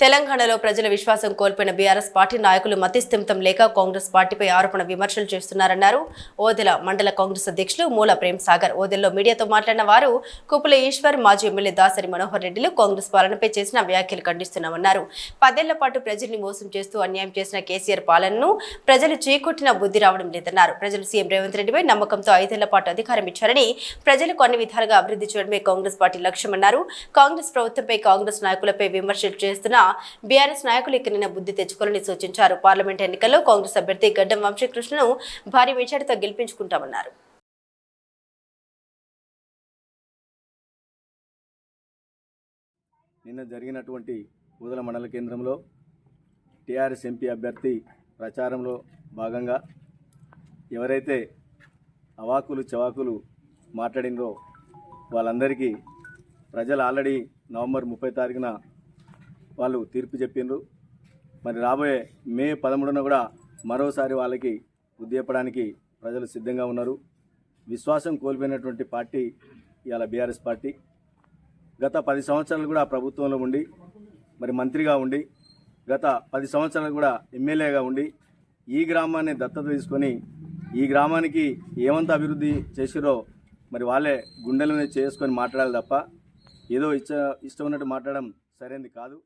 తెలంగాణలో ప్రజల విశ్వాసం కోల్పోయిన బీఆర్ఎస్ పార్టీ నాయకులు మతిస్థిమితం లేక కాంగ్రెస్ పార్టీపై ఆరోపణ విమర్శలు చేస్తున్నారన్నారు. ఓదెల మండల కాంగ్రెస్ అధ్యక్షులు మూల ప్రేమ్ సాగర్. ఓదెల్లో మీడియాతో మాట్లాడిన వారు కుప్పుల ఈశ్వర్ మాజీ ఎమ్మెల్యే దాసరి మనోహర్ రెడ్డిలు కాంగ్రెస్ పాలనపై చేసిన వ్యాఖ్యలు ఖండిస్తున్నామన్నారు. పదేళ్ళ పాటు ప్రజల్ని మోసం చేస్తూ అన్యాయం చేసిన కేసీఆర్ పాలనను ప్రజలు చీకొట్టిన బుద్ధి రావడం లేదన్నారు. ప్రజలు సీఎం రేవంత్ రెడ్డిపై నమ్మకంతో ఐదేళ్ళ పాటు అధికారం ఇచ్చారని ప్రజలకు అన్ని విధాలుగా అభివృద్ధి చేయడమే కాంగ్రెస్ పార్టీ లక్ష్యమన్నారు. కాంగ్రెస్ ప్రభుత్వంపై కాంగ్రెస్ నాయకులపై విమర్శలు చేస్తున్న బీఆర్ఎస్ నాయకులు ఇకనైనా బుద్ధి తెచ్చుకోవాలని సూచించారు. పార్లమెంట్ ఎన్నికల్లో కాంగ్రెస్ అభ్యర్థి గడ్డం వంశీకృష్ణను భారీ మెజార్టీతో గెలిపించుకుంటామన్నారు. నిన్న జరిగినటువంటి ఊదల మండల కేంద్రంలో టీఆర్ఎస్ ఎంపీ అభ్యర్థి ప్రచారంలో భాగంగా ఎవరైతే అవాకులు చవాకులు మాట్లాడినరో వాళ్ళందరికీ ప్రజలు ఆల్రెడీ నవంబర్ ముప్పై తారీఖున వాళ్ళు తీర్పు చెప్పిండ్రు మరి రాబోయే మే పదమూడున కూడా మరోసారి వాళ్ళకి ఉద్యపడానికి ప్రజలు సిద్ధంగా ఉన్నారు. విశ్వాసం కోల్పోయినటువంటి పార్టీ ఇవాళ బీఆర్ఎస్ పార్టీ. గత పది సంవత్సరాలు కూడా ప్రభుత్వంలో ఉండి మరి మంత్రిగా ఉండి గత పది సంవత్సరాలు కూడా ఎమ్మెల్యేగా ఉండి ఈ గ్రామాన్ని దత్తత తీసుకొని ఈ గ్రామానికి ఏమంత అభివృద్ధి చేసిరో మరి వాళ్ళే గుండెల మీద చేసుకొని మాట్లాడాలి తప్ప ఏదో ఇచ్చ ఇష్టం ఉన్నట్టు మాట్లాడడం సరైనది కాదు.